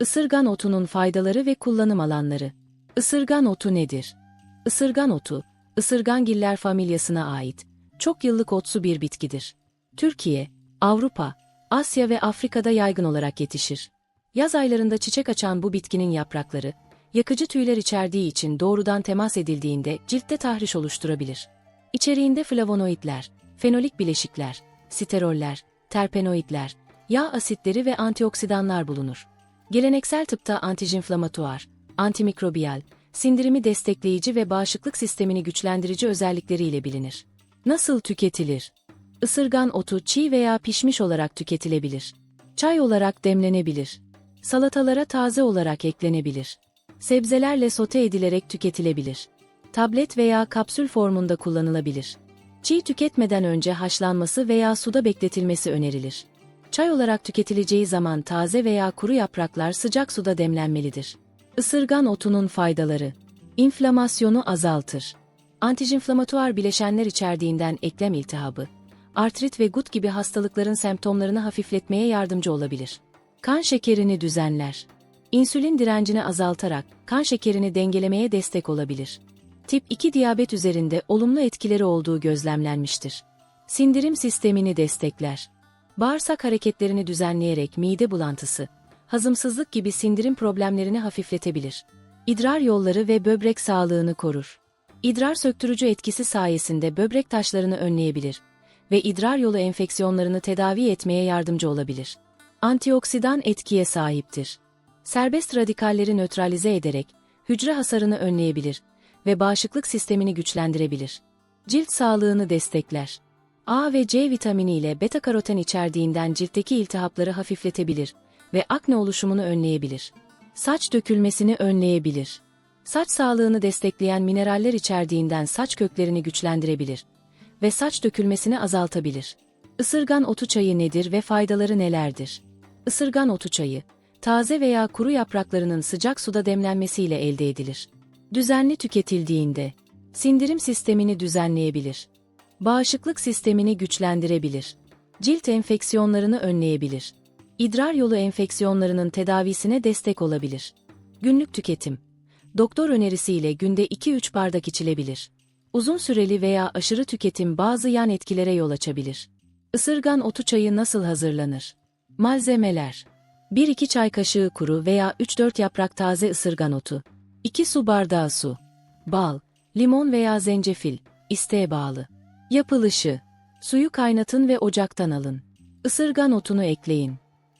Isırgan otunun faydaları ve kullanım alanları. Isırgan otu nedir? Isırgan otu, ısırgangiller familyasına ait, çok yıllık otsu bir bitkidir. Türkiye, Avrupa, Asya ve Afrika'da yaygın olarak yetişir. Yaz aylarında çiçek açan bu bitkinin yaprakları, yakıcı tüyler içerdiği için doğrudan temas edildiğinde ciltte tahriş oluşturabilir. İçeriğinde flavonoidler, fenolik bileşikler, steroller, terpenoidler, yağ asitleri ve antioksidanlar bulunur. Geleneksel tıpta antijinflamatuar, antimikrobiyal, sindirimi destekleyici ve bağışıklık sistemini güçlendirici özellikleriyle bilinir. Nasıl tüketilir? Isırgan otu çiğ veya pişmiş olarak tüketilebilir. Çay olarak demlenebilir. Salatalara taze olarak eklenebilir. Sebzelerle sote edilerek tüketilebilir. Tablet veya kapsül formunda kullanılabilir. Çiğ tüketmeden önce haşlanması veya suda bekletilmesi önerilir. Çay olarak tüketileceği zaman taze veya kuru yapraklar sıcak suda demlenmelidir. Isırgan otunun faydaları. İnflamasyonu azaltır. Antijinflamatuar bileşenler içerdiğinden eklem iltihabı, artrit ve gut gibi hastalıkların semptomlarını hafifletmeye yardımcı olabilir. Kan şekerini düzenler. İnsülin direncini azaltarak kan şekerini dengelemeye destek olabilir. Tip 2 diyabet üzerinde olumlu etkileri olduğu gözlemlenmiştir. Sindirim sistemini destekler. Bağırsak hareketlerini düzenleyerek mide bulantısı, hazımsızlık gibi sindirim problemlerini hafifletebilir. İdrar yolları ve böbrek sağlığını korur. İdrar söktürücü etkisi sayesinde böbrek taşlarını önleyebilir ve idrar yolu enfeksiyonlarını tedavi etmeye yardımcı olabilir. Antioksidan etkiye sahiptir. Serbest radikalleri nötralize ederek hücre hasarını önleyebilir ve bağışıklık sistemini güçlendirebilir. Cilt sağlığını destekler. A ve C vitamini ile beta karoten içerdiğinden ciltteki iltihapları hafifletebilir ve akne oluşumunu önleyebilir. Saç dökülmesini önleyebilir. Saç sağlığını destekleyen mineraller içerdiğinden saç köklerini güçlendirebilir ve saç dökülmesini azaltabilir. Isırgan otu çayı nedir ve faydaları nelerdir? Isırgan otu çayı, taze veya kuru yapraklarının sıcak suda demlenmesiyle elde edilir. Düzenli tüketildiğinde, sindirim sistemini düzenleyebilir. Bağışıklık sistemini güçlendirebilir. Cilt enfeksiyonlarını önleyebilir. İdrar yolu enfeksiyonlarının tedavisine destek olabilir. Günlük tüketim. Doktor önerisiyle günde 2-3 bardak içilebilir. Uzun süreli veya aşırı tüketim bazı yan etkilere yol açabilir. Isırgan otu çayı nasıl hazırlanır? Malzemeler 1-2 çay kaşığı kuru veya 3-4 yaprak taze ısırgan otu. 2 su bardağı su. Bal, limon veya zencefil, isteğe bağlı. Yapılışı Suyu kaynatın ve ocaktan alın. Isırgan otunu ekleyin.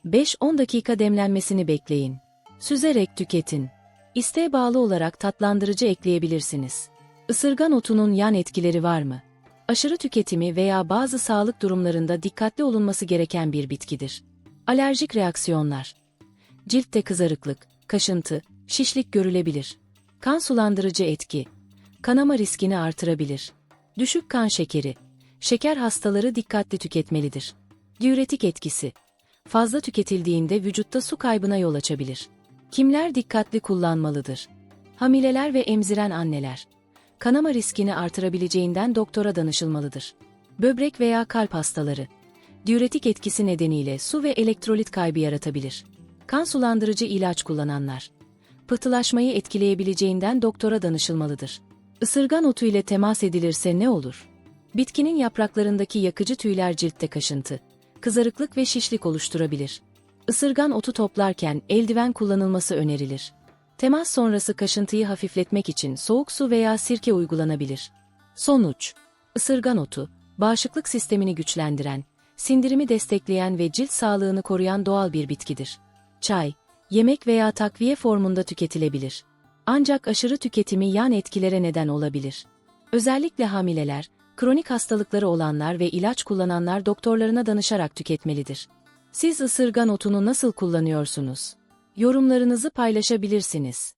5-10 dakika demlenmesini bekleyin. Süzerek tüketin. İsteğe bağlı olarak tatlandırıcı ekleyebilirsiniz. Isırgan otunun yan etkileri var mı? Aşırı tüketimi veya bazı sağlık durumlarında dikkatli olunması gereken bir bitkidir. Alerjik reaksiyonlar. Ciltte kızarıklık, kaşıntı, şişlik görülebilir. Kan sulandırıcı etki. Kanama riskini artırabilir. Düşük kan şekeri. Şeker hastaları dikkatli tüketmelidir. Diüretik etkisi. Fazla tüketildiğinde vücutta su kaybına yol açabilir. Kimler dikkatli kullanmalıdır? Hamileler ve emziren anneler. Kanama riskini artırabileceğinden doktora danışılmalıdır. Böbrek veya kalp hastaları. Diüretik etkisi nedeniyle su ve elektrolit kaybı yaratabilir. Kan sulandırıcı ilaç kullananlar. Pıhtılaşmayı etkileyebileceğinden doktora danışılmalıdır. Isırgan otu ile temas edilirse ne olur? Bitkinin yapraklarındaki yakıcı tüyler ciltte kaşıntı, kızarıklık ve şişlik oluşturabilir. Isırgan otu toplarken eldiven kullanılması önerilir. Temas sonrası kaşıntıyı hafifletmek için soğuk su veya sirke uygulanabilir. Sonuç Isırgan otu, bağışıklık sistemini güçlendiren, sindirimi destekleyen ve cilt sağlığını koruyan doğal bir bitkidir. Çay, yemek veya takviye formunda tüketilebilir. Ancak aşırı tüketimi yan etkilere neden olabilir. Özellikle hamileler, kronik hastalıkları olanlar ve ilaç kullananlar doktorlarına danışarak tüketmelidir. Siz ısırgan otunu nasıl kullanıyorsunuz? Yorumlarınızı paylaşabilirsiniz.